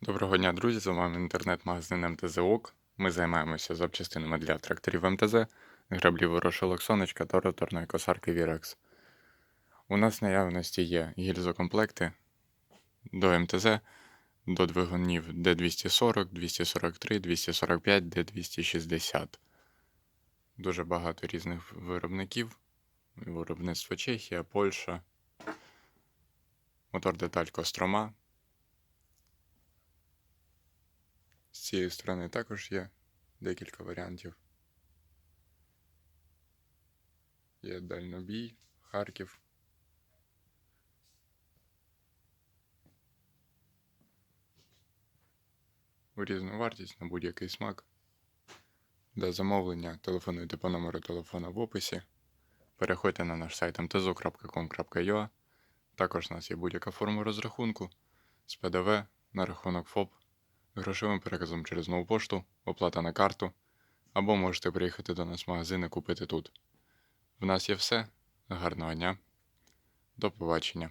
Доброго дня, друзі! З вами інтернет-магазин МТЗ ОК. Ми займаємося запчастинами для тракторів МТЗ, граблів ворошилок сонечка та роторної косарки Virex. У нас в наявності є гільзокомплекти до МТЗ, до двигунів D240, 243, 245, D260. Дуже багато різних виробників. Виробництво Чехія, Польща, мотор деталь Кострома. Цієї сторони також є декілька варіантів. Є дальнобій, Харків. У різну вартість на будь-який смак. Для замовлення телефонуйте по номеру телефона в описі. Переходьте на наш сайт mtzo.com.ua. Також у нас є будь-яка форма розрахунку з ПДВ на рахунок ФОП грошовим переказом через нову пошту, оплата на карту, або можете приїхати до нас в магазин і купити тут. В нас є все. Гарного дня. До побачення.